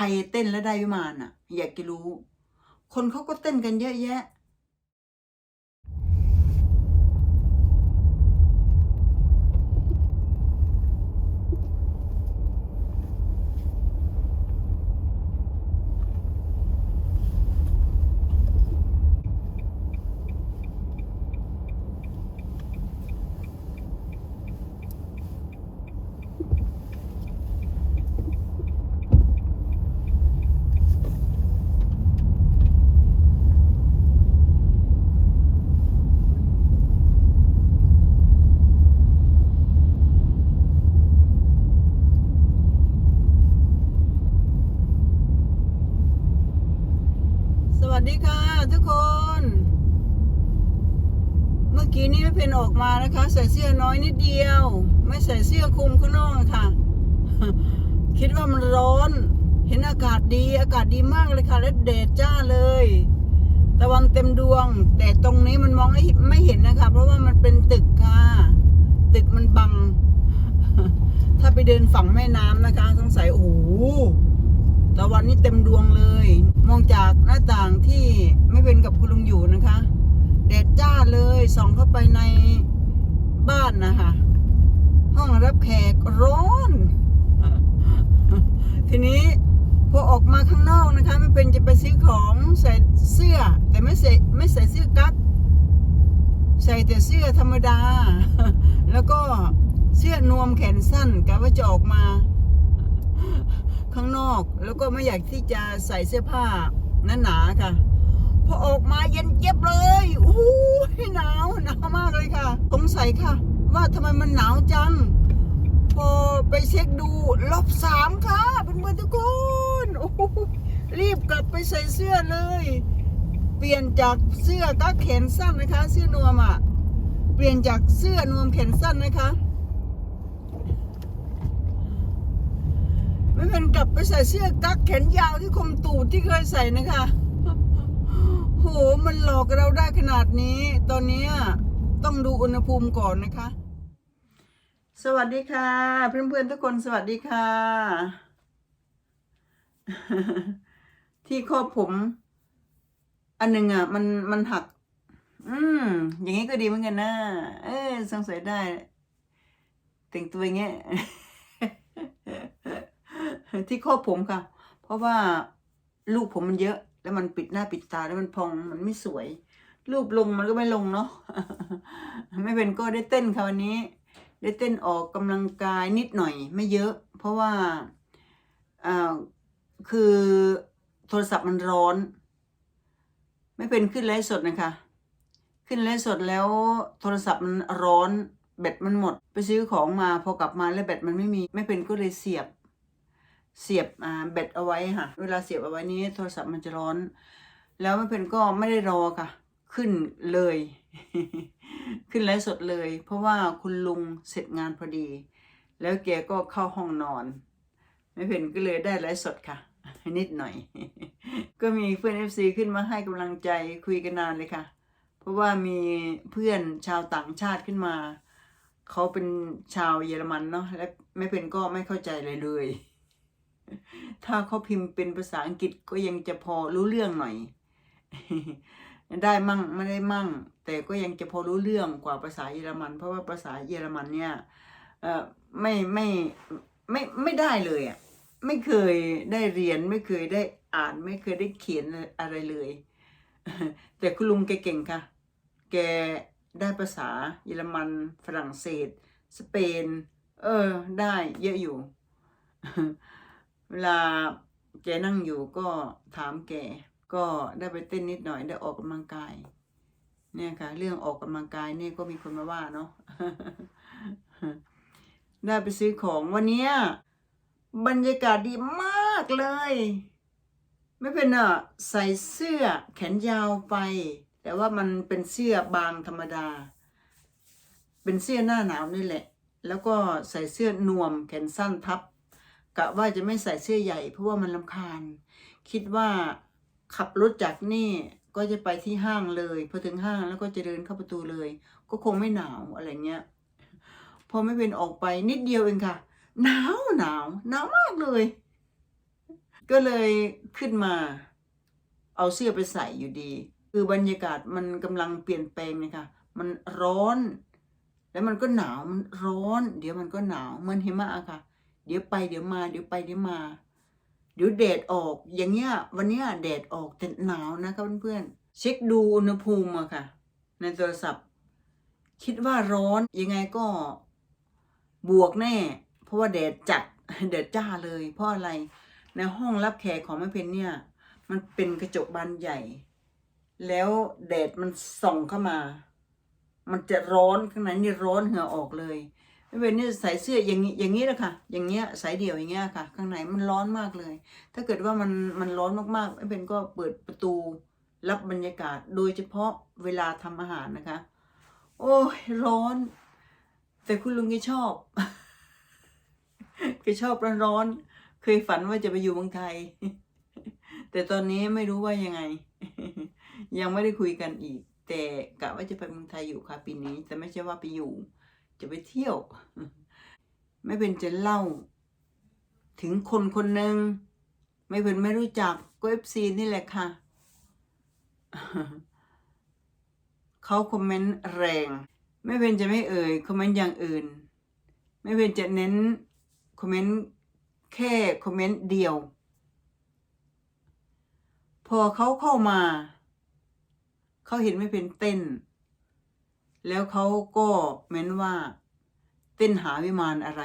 ใครเต้นแล้วได้วิมานอะ อยากจะรู้ คนเขาก็เต้นกันเยอะแยะ ดีค่ะทุกคน เมื่อกี้นี้แม่เพนออกมานะคะ ใส่เสื้อน้อยนิดเดียว ไม่ใส่เสื้อคลุมข้างนอกค่ะ คิดว่ามันร้อน เห็นอากาศดีอากาศดีมากเลยค่ะและแดดจ้าเลยตะวันเต็มดวง แต่ตรงนี้มันมองไม่ไม่เห็นนะคะ เพราะว่ามันเป็นตึกค่ะ ตึกมันบัง ถ้าไปเดินฝั่งแม่น้ำนะคะ สงสัยโอ้โห ตะวันนี้เต็มดวงเลย มองจากหน้าต่างที่ไม่เป็นกับคุณลุงอยู่นะคะ แดดจ้าเลยส่องเข้าไปในบ้านนะคะ ห้องรับแขกร้อน ทีนี้พอออกมาข้างนอกนะคะ ไม่เป็นจะไปซื้อของใส่เสื้อ แต่ไม่ใส่ไม่ใส่เสื้อกั๊กใส่แต่เสื้อธรรมดา แล้วก็เสื้อนวมแขนสั้นกะว่าจะออกมา ข้างนอก แล้วก็ไม่อยากที่จะใส่เสื้อผ้าหนาๆค่ะ พอออกมาเย็นเจี๊ยบเลยโอ้ยหนาวหนาวมากเลยค่ะ สงสัยค่ะ ว่าทำไมมันหนาวจัง พอไปเช็คดูลบสามค่ะเป็นเพื่อนทุกคนโอ้โหรีบกลับไปใส่เสื้อเลย เปลี่ยนจากเสื้อก็แขนสั้นนะคะ เสื้อนวมอะ เปลี่ยนจากเสื้อนวมแขนสั้นนะคะ ไม่เป็นกลับไปใส่เสื้อกั๊กแขนยาวที่คมตูดที่เคยใส่นะคะโหมันหลอกเราได้ขนาดนี้ ตอนนี้ต้องดูอุณหภูมิก่อนนะคะ สวัสดีค่ะ เพื่อนๆทุกคนสวัสดีค่ะ ที่ครอบผม อันหนึ่งอะ มันมันหัก อืม อย่างนี้ก็ดีเหมือนกันนะเออสงสัยได้ แต่งตัวอย่างเงี้ย ที่ครอบผมค่ะ เพราะว่าลูกผมมันเยอะ แล้วมันปิดหน้าปิดตาแล้วมันพองมันไม่สวย รูปลงมันก็ไม่ลงเนาะไม่เป็นก็ได้เต้นค่ะวันนี้ ได้เต้นออกกำลังกายนิดหน่อย ไม่เยอะ เพราะว่าอ่าคือโทรศัพท์มันร้อน ไม่เป็นขึ้นไลฟ์สดนะคะ ขึ้นไลฟ์สดแล้วโทรศัพท์มันร้อนแบตมันหมด ไปซื้อของมาพอกลับมาแล้วแบตมันไม่มี ไม่เป็นก็เลยเสียบ เสียบอ่าแบตเอาไว้ค่ะ เวลาเสียบเอาไว้นี้โทรศัพท์มันจะร้อน แล้วไม่เป็นก็ไม่ได้รอค่ะ ขึ้นเลย ขึ้นไลฟ์สดเลย เพราะว่าคุณลุงเสร็จงานพอดี แล้วแกก็เข้าห้องนอนไม่เป็นก็เลยได้ไลฟ์สดค่ะ นิดหน่อย ก็มีเพื่อนเอฟซีขึ้นมาให้กำลังใจคุยกันนานเลยค่ะ เพราะว่ามีเพื่อนชาวต่างชาติขึ้นมาเขาเป็นชาวเยอรมันเนาะและไม่เป็นก็ไม่เข้าใจเลยเลย ถ้าเขาพิมพ์เป็นภาษาอังกฤษก็ยังจะพอรู้เรื่องหน่อย ได้มั่งไม่ได้มั่ง แต่ก็ยังจะพอรู้เรื่องกว่าภาษาเยอรมัน เพราะว่าภาษาเยอรมันเนี่ยเออไม่ไม่ไม่ไม่ได้เลยอะไม่เคยได้เรียนไม่เคยได้อ่านไม่เคยได้เขียนอะไรเลย แต่คุณลุงแกเก่งค่ะ แกได้ภาษาเยอรมันฝรั่งเศส สเปน เออ ได้เยอะอยู่ เวลาแกนั่งอยู่ก็ถามแกก็ได้ไปเต้นนิดหน่อยได้ออกกำลังกาย เนี่ยค่ะ เรื่องออกกำลังกายเนี่ยก็มีคนมาว่าเนาะได้ไปซื้อของวันนี้บรรยากาศดีมากเลย ไม่เป็นอะใส่เสื้อแขนยาวไป แต่ว่ามันเป็นเสื้อบางธรรมดา เป็นเสื้อหน้าหนาวนี่แหละ แล้วก็ใส่เสื้อนวมแขนสั้นทับ กะว่าจะไม่ใส่เสื้อใหญ่ เพราะว่ามันลำคาญ คิดว่าขับรถจากนี่ก็จะไปที่ห้างเลยพอถึงห้างแล้วก็จะเดินเข้าประตูเลย ก็คงไม่หนาวอะไรเงี้ยพอไม่เป็นออกไปนิดเดียวเองค่ะ หนาวหนาวหนาวมากเลย ก็เลยขึ้นมา เอาเสื้อไปใส่อยู่ดี คือบรรยากาศมันกำลังเปลี่ยนแปลงนะคะมันร้อน แล้วมันก็หนาวมันร้อน เดี๋ยวมันก็หนาวเหมือนหิมะอะค่ะ เดี๋ยวไปเดี๋ยวมาเดี๋ยวไปเดี๋ยวมาเดี๋ยวแดดออกอย่างเงี้ยวันเนี้ยแดดออกแต่หนาวนะคะเพื่อนๆเช็คดูอุณหภูมิอะค่ะ ในโทรศัพท์ คิดว่าร้อนยังไงก็บวกแน่ เพราะว่าแดดจัดแดดจ้าเลยเพราะอะไรในห้องรับแขกของแม่เพนเนี่ยมันเป็นกระจกบานใหญ่ แล้วแดดมันส่องเข้ามา มันจะร้อนข้างในนี่ร้อนเหงื่อออกเลย เป็นนี่ใส่เสื้ออย่างนี้อย่างนี้แหละค่ะ อย่างเงี้ยสายเดี่ยวอย่างเงี้ยค่ะ ข้างในมันร้อนมากเลย ถ้าเกิดว่ามันมันร้อนมากๆไม่เป็นก็เปิดประตูรับบรรยากาศ โดยเฉพาะเวลาทำอาหารนะคะ โอ้ยร้อน แต่คุณลุงแกชอบแกชอบร้อนๆเคยฝันว่าจะไปอยู่เมืองไทย แต่ตอนนี้ไม่รู้ว่ายังไง ยังไม่ได้คุยกันอีก แต่กะว่าจะไปเมืองไทยอยู่ค่ะปีนี้ แต่ไม่ใช่ว่าไปอยู่ จะไปเที่ยว ไม่เป็นจะเล่า ถึงคนคนหนึ่งไม่เป็นไม่รู้จักก็เอฟซีนี่แหละค่ะ เขาคอมเมนต์แรง ไม่เป็นจะไม่เอ่ยคอมเมนต์อย่างอื่น ไม่เป็นจะเน้นคอมเมนต์แค่คอมเมนต์เดียว พอเขาเข้ามา เขาเห็นไม่เป็นเต้น แล้วเขาก็เม้นว่าเต้นหาวิมานอะไร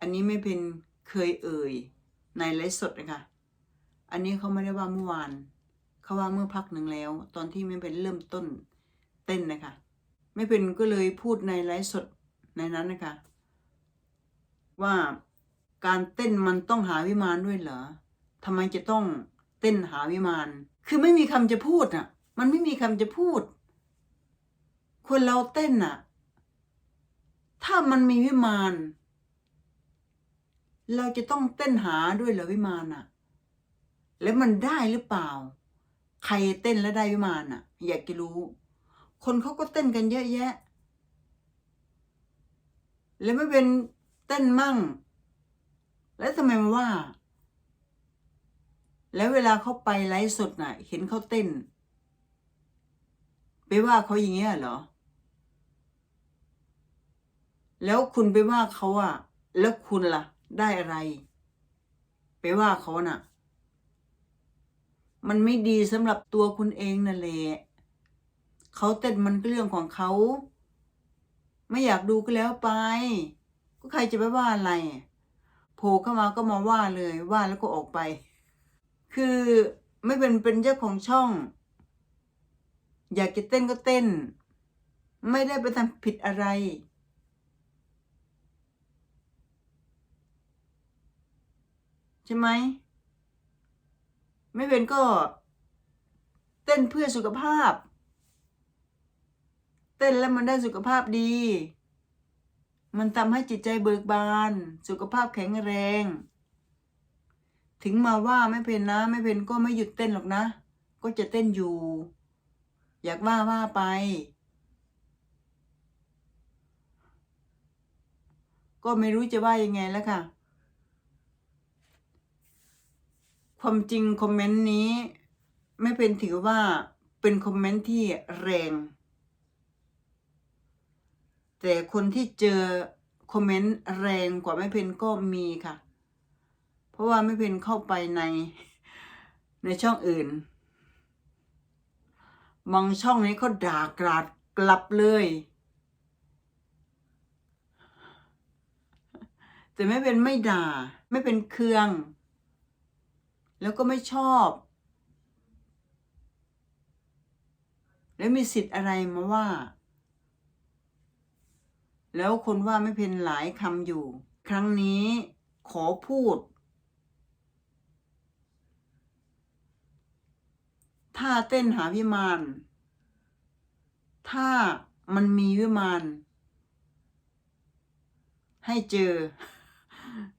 อันนี้ไม่เป็นเคยเอ่ยในไลฟ์สดนะคะอันนี้เขาไม่ได้ว่าเมื่อวาน เขาว่าเมื่อพักหนึ่งแล้ว ตอนที่ไม่เป็นเริ่มต้นเต้นนะคะไม่เป็นก็เลยพูดในไลฟ์สดในนั้นนะคะว่าการเต้นมันต้องหาวิมานด้วยเหรอทำไมจะต้องเต้นหาวิมาน คือไม่มีคำจะพูดอะ มันไม่มีคำจะพูด คนเราเต้นอะถ้ามันมีวิมาน เราจะต้องเต้นหาด้วยเหรอวิมานอะแล้วมันได้หรือเปล่า ใครเต้นแล้วได้วิมานอะอยากจะรู้ คนเขาก็เต้นกันเยอะแยะ แล้วไม่เป็นเต้นมั่ง แล้วทำไมมาว่า แล้วเวลาเขาไปไลฟ์สดน่ะ เห็นเขาเต้นไปว่าเขาอย่างเงี้ยเหรอ แล้วคุณไปว่าเขาอะแล้วคุณล่ะ ได้อะไร ไปว่าเขาน่ะ มันไม่ดีสำหรับตัวคุณเองนั่นแหละเขาเต้นมันก็เรื่องของเขา ไม่อยากดูก็แล้วไป ก็ใครจะไปว่าอะไรโผล่เข้ามาก็มาว่าเลยว่าแล้วก็ออกไป คือไม่เป็นเป็นเจ้าของช่อง อยากจะเต้นก็เต้น ไม่ได้ไปทำผิดอะไร ช่ไหมไม่เป็นก็ เต้นเพื่อสุขภาพ เต้นแล้วมันได้สุขภาพดี มันทำให้จิตใจเบิกบาน สุขภาพแข็งแรง ถึงมาว่าไม่เป็นนะ ไม่เป็นก็ไม่หยุดเต้นหรอกนะ ก็จะเต้นอยู่ อยากว่าว่าไป ก็ไม่รู้จะว่ายังไงแล้วค่ะ ความจริงคอมเมนต์นี้ ไม่เป็นถือว่าเป็นคอมเมนต์ที่แรง แต่คนที่เจอคอมเมนต์แรงกว่าไม่เพนก็มีค่ะ เพราะว่าไม่เพนเข้าไปในในช่องอื่นบางช่องนี้เขาด่ากราดกลับเลย แต่ไม่เป็นไม่ด่า ไม่เป็นเครื่อง แล้วก็ไม่ชอบ แล้วมีสิทธิ์อะไรมาว่า แล้วคนว่าไม่เป็นหลายคำอยู่ ครั้งนี้ขอพูด ถ้าเต้นหาวิมาน ถ้ามันมีวิมาน ให้เจอ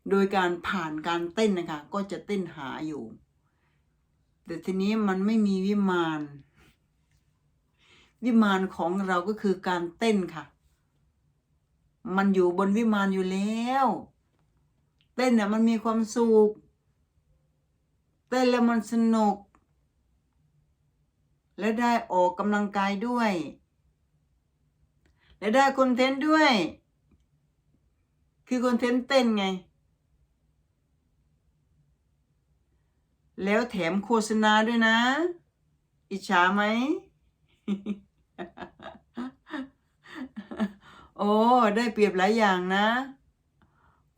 โดยการผ่านการเต้นนะคะ ก็จะเต้นหาอยู่ แต่ทีนี้มันไม่มีวิมาน วิมานของเราก็คือการเต้นค่ะ มันอยู่บนวิมานอยู่แล้ว เต้นเนี่ยมันมีความสุข เต้นแล้วมันสนุก และได้ออกกำลังกายด้วย และได้คอนเทนต์ด้วย คือคอนเทนต์เต้นไง แล้วแถมโฆษณาด้วยนะ อิจฉาไหม โอ้ ได้เปรียบหลายอย่างนะ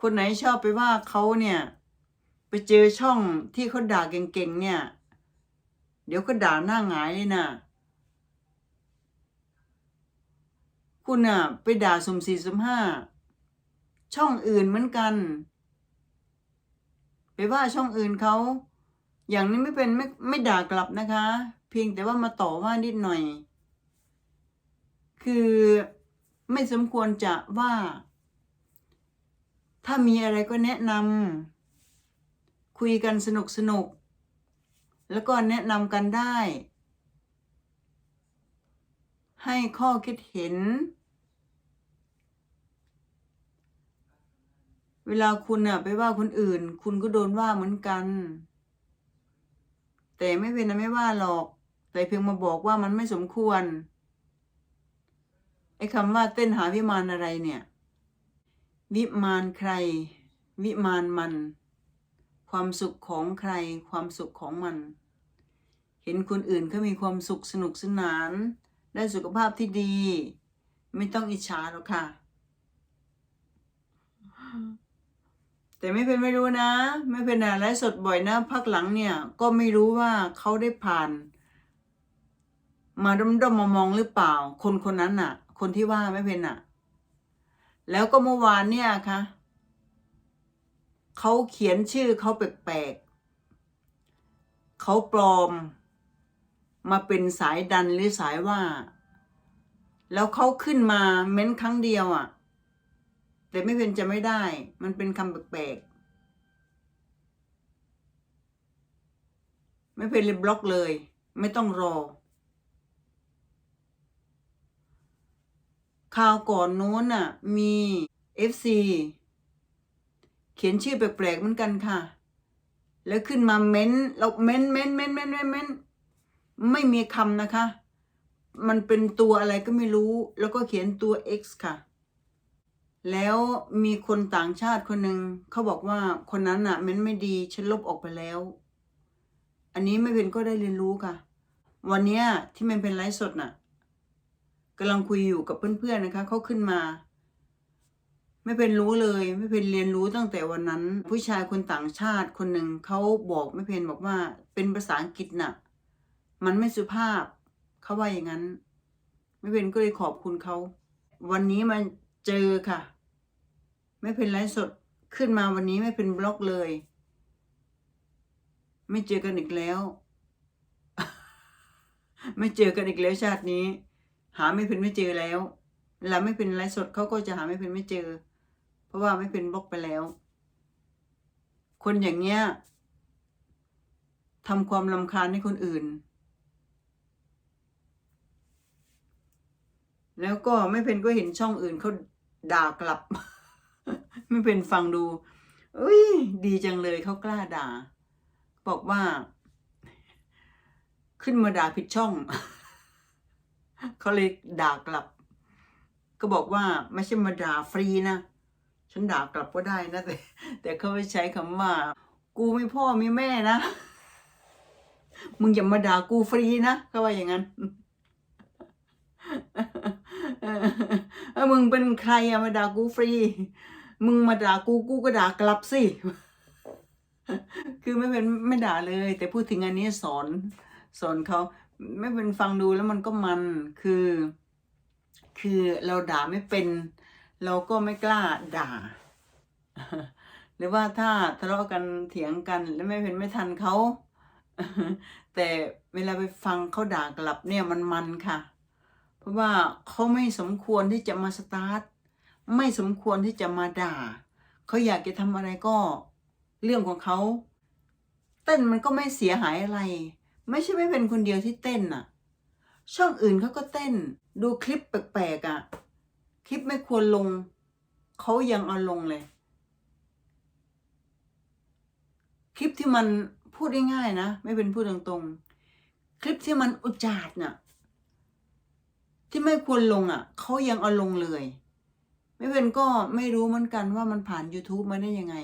คนไหนชอบไปว่าเขาเนี่ย ไปเจอช่องที่เขาด่าเก่งๆเนี่ย เดี๋ยวก็ด่าหน้าหงายเลยนะคุณน่ะ ไปด่าสมสี่สมห้า ช่องอื่นเหมือนกัน ไปว่าช่องอื่นเขา อย่างนี้ไม่เป็นไม่ไม่ด่ากลับนะคะ เพียงแต่ว่ามาต่อว่านิดหน่อย คือไม่สมควรจะว่า ถ้ามีอะไรก็แนะนำคุยกันสนุกสนุก แล้วก็แนะนำกันได้ ให้ข้อคิดเห็น เวลาคุณน่ะไปว่าคนอื่น คุณก็โดนว่าเหมือนกัน แต่ไม่เป็นนะไม่ว่าหรอก แต่เพียงมาบอกว่ามันไม่สมควรไอ้คำว่าเต้นหาวิมานอะไรเนี่ย วิมานใคร วิมานมัน ความสุขของใคร ความสุขของมัน เห็นคนอื่นเขามีความสุขสนุกสนาน ได้สุขภาพที่ดี ไม่ต้องอิจฉาหรอกค่ะ แต่ไม่เป็นไม่รู้นะ ไม่เป็นอะไลฟ์สดบ่อยนะพักหลังเนี่ย ก็ไม่รู้ว่าเขาได้ผ่าน มาด้อมดมมามองหรือเปล่า คนคนนั้นน่ะ คนที่ว่าไม่เป็นน่ะ แล้วก็เมื่อวานเนี่ยค่ะเขาเขียนชื่อเขาแปลกๆเขาปลอม มาเป็นสายดันหรือสายว่า แล้วเขาขึ้นมาเม้นครั้งเดียวอะ แต่ไม่เป็นจะไม่ได้ มันเป็นคำแปลกๆ ไม่เป็นเลยบล็อกเลย ไม่ต้องรอคราวก่อนโน้นน่ะ มี FC เขียนชื่อแปลกๆเหมือนกันค่ะ แล้วขึ้นมาเม้นเราเม้นเม้นเม้นเม้นเม้นเม้นไม่มีคำนะคะ มันเป็นตัวอะไรก็ไม่รู้ แล้วก็เขียนตัว X ค่ะ แล้วมีคนต่างชาติคนหนึ่งเขาบอกว่าคนนั้นน่ะเม้นไม่ดีฉันลบออกไปแล้ว อันนี้ไม่เป็นก็ได้เรียนรู้ค่ะ วันนี้ที่มันเป็นไลฟ์สดน่ะกำลังคุยอยู่กับเพื่อนๆนะคะเขาขึ้นมา ไม่เป็นรู้เลย ไม่เป็นเรียนรู้ตั้งแต่วันนั้น ผู้ชายคนต่างชาติคนหนึ่งเขาบอกไม่เป็นบอกว่าเป็นภาษาอังกฤษน่ะ มันไม่สุภาพเขาว่าอย่างนั้น ไม่เป็นก็เลยขอบคุณเขาวันนี้มาเจอค่ะ ไม่เป็นไลฟ์สดขึ้นมาวันนี้ไม่เป็นบล็อกเลย ไม่เจอกันอีกแล้ว ไม่เจอกันอีกแล้วชาตินี้ หาไม่เป็นไม่เจอแล้วแล้วไม่เป็นไลฟ์สดเขาก็จะหาไม่เป็นไม่เจอ เพราะว่าไม่เป็นบล็อกไปแล้ว คนอย่างเงี้ยทำความลำคาญให้คนอื่น แล้วก็ไม่เป็นก็เห็นช่องอื่นเขาด่ากลับ ไม่เป็นฟังดูเอ้ยดีจังเลยเขากล้าด่า บอกว่า ขึ้นมาด่าผิดช่อง เขาเลยด่ากลับ ก็บอกว่าไม่ใช่มาด่าฟรีนะ ฉันด่ากลับก็ได้นะ แต่ แต่เขาไม่ใช้คำว่า กูไมีพ่อไมีแม่นะมึงอย่ามาด่ากูฟรีนะเขาว่าอย่างนั้นเออมึงเป็นใครอะมาด่ากูฟรี มึงมาด่ากูกูก็ด่ากลับสิ คือไม่เป็นไม่ด่าเลย แต่พูดถึงอันนี้สอนสอนเขาไม่เป็นฟังดูแล้วมันก็มันคือ คือเราด่าไม่เป็น เราก็ไม่กล้าด่า หรือว่าถ้าทะเลาะกันเถียงกันแล้วไม่เป็นไม่ทันเขาแต่เวลาไปฟังเขาด่ากลับเนี่ยมันมันค่ะ เพราะว่าเขาไม่สมควรที่จะมาสตาร์ท ไม่สมควรที่จะมาด่า เขาอยากจะทำอะไรก็ เรื่องของเขาเต้นมันก็ไม่เสียหายอะไร ไม่ใช่ไม่เป็นคนเดียวที่เต้นน่ะ ช่องอื่นเขาก็เต้น ดูคลิปแปลกๆอะ คลิปไม่ควรลง เขายังเอาลงเลย คลิปที่มันพูดง่ายๆนะ ไม่เป็นพูดตรงๆ คลิปที่มันอุจจาดน่ะ ที่ไม่ควรลงอะ เขายังเอาลงเลย ไม่เป็นก็ไม่รู้เหมือนกันว่ามันผ่าน YouTube มาได้ยังไง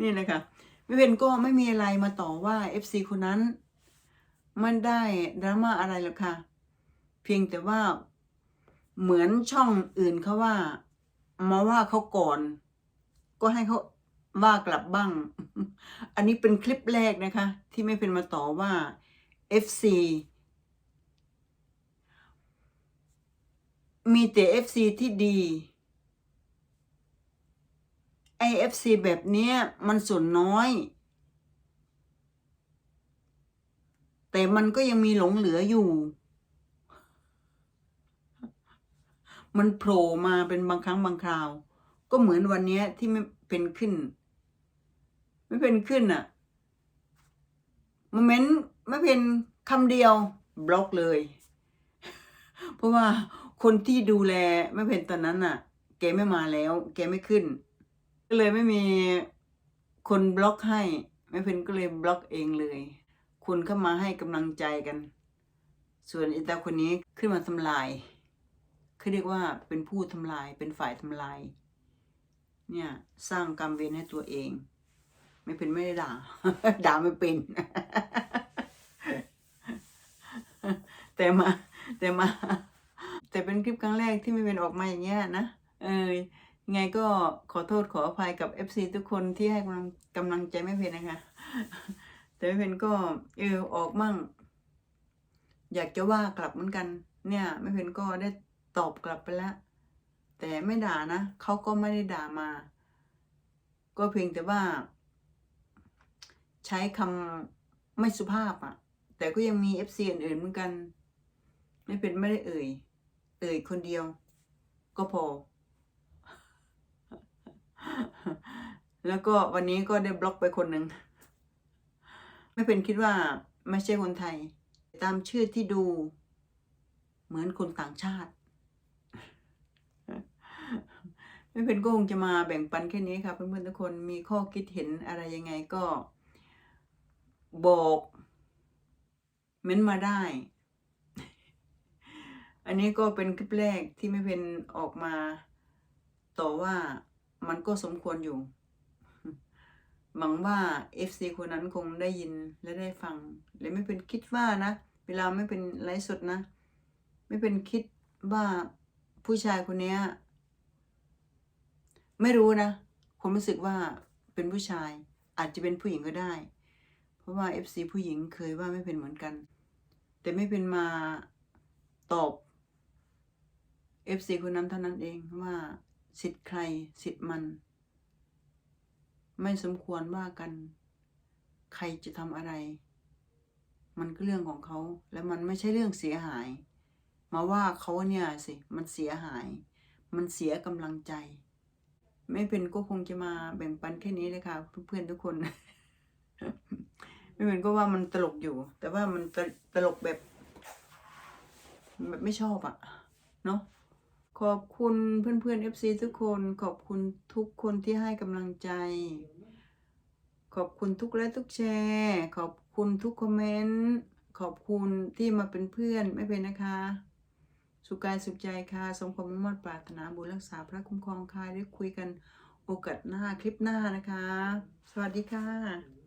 นี่เลยค่ะไม่เป็นก็ไม่มีอะไรมาต่อว่า FC คนนั้น มันได้ดราม่าอะไรหรอกค่ะ เพียงแต่ว่าเหมือนช่องอื่นเขาว่า มาว่าเขาก่อน ก็ให้เขาว่ากลับบ้าง อันนี้เป็นคลิปแรกนะคะ ที่ไม่เป็นมาต่อว่า FC มีแต่ FC ที่ดีไอ FC แบบเนี้ยมันส่วนน้อย แต่มันก็ยังมีหลงเหลืออยู่ มันโผล่มาเป็นบางครั้งบางคราว ก็เหมือนวันเนี้ยที่ไม่เป็นขึ้น ไม่เป็นขึ้นอะโมเมนต์ไม่เป็นคำเดียวบล็อกเลย เพราะว่า คนที่ดูแลไม่เป็นตอนนั้นน่ะ แกไม่มาแล้ว แกไม่ขึ้น ก็เลยไม่มีคนบล็อกให้ไม่เป็นก็เลยบล็อกเองเลย คุณเข้ามาให้กำลังใจกัน ส่วนอิตาคนนี้ขึ้นมาทำลายเขาเรียกว่าเป็นผู้ทำลายเป็นฝ่ายทำลาย เนี่ยสร้างกรรมเวรให้ตัวเอง ไม่เป็นไม่ได้ด่า ด่าไม่เป็น แต่มาแต่มา แต่เป็นคลิปครั้งแรกที่ไม่เป็นออกมาอย่างเงี้ยนะเออยังไงก็ขอโทษขออภัยกับ FC ทุกคนที่ให้กำลังกำลังใจไม่เพนนะคะ แต่ไม่เพนก็เออออกมั่ง อยากจะว่ากลับเหมือนกัน เนี่ยไม่เพนก็ได้ตอบกลับไปแล้ว แต่ไม่ด่านะเขาก็ไม่ได้ด่ามา ก็เพียงแต่ว่า ใช้คำไม่สุภาพอะ แต่ก็ยังมี FC อื่นๆเหมือนกัน ไม่เป็นไม่ได้เอ่ย เอ่ยคนเดียว ก็พอ แล้วก็วันนี้ก็ได้บล็อกไปคนหนึ่ง ไม่เป็นคิดว่าไม่ใช่คนไทย ตามชื่อที่ดูเหมือนคนต่างชาติ ไม่เป็นก็คงจะมาแบ่งปันแค่นี้ค่ะเพื่อนๆทุกคนมีข้อคิดเห็นอะไรยังไงก็บอกเม้นมาได้ อันนี้ก็เป็นคลิปแรกที่ไม่เป็นออกมาต่อว่ามันก็สมควรอยู่ หวังว่า FC คนนั้นคงได้ยินและได้ฟัง และไม่เป็นคิดว่านะ เวลาไม่เป็นไลฟ์สดนะ ไม่เป็นคิดว่าผู้ชายคนนี้ไม่รู้นะผมรู้สึกว่าเป็นผู้ชายอาจจะเป็นผู้หญิงก็ได้ เพราะว่า FC ผู้หญิงเคยว่าไม่เป็นเหมือนกัน แต่ไม่เป็นมาตอบ FC คนนั้นเท่านั้นเองว่าสิทธิ์ใครสิทธิ์มัน ไม่สมควรว่ากัน ใครจะทำอะไร มันก็เรื่องของเขา แล้วมันไม่ใช่เรื่องเสียหาย มาว่าเขาเนี่ยสิมันเสียหาย มันเสียกำลังใจ ไม่เป็นก็คงจะมาแบ่งปันแค่นี้เลยค่ะ เพื่อนๆทุกคน ไม่เป็นก็ว่ามันตลกอยู่ แต่ว่ามันตตลกแบบแบบไม่ชอบอะเนาะ ขอบคุณเพื่อนๆ FC ทุกคน ขอบคุณทุกคนที่ให้กำลังใจ ขอบคุณทุกไลค์ทุกแชร์ ขอบคุณทุกคอมเมนต์ขอบคุณที่มาเป็นเพื่อนไม่เป็นนะคะ สุขกายสุขใจค่ะ สมความมุ่งมั่นปรารถนาบุญรักษาพระคุ้มครองค่ะได้คุยกันโอกาสหน้าคลิปหน้านะคะ สวัสดีค่ะ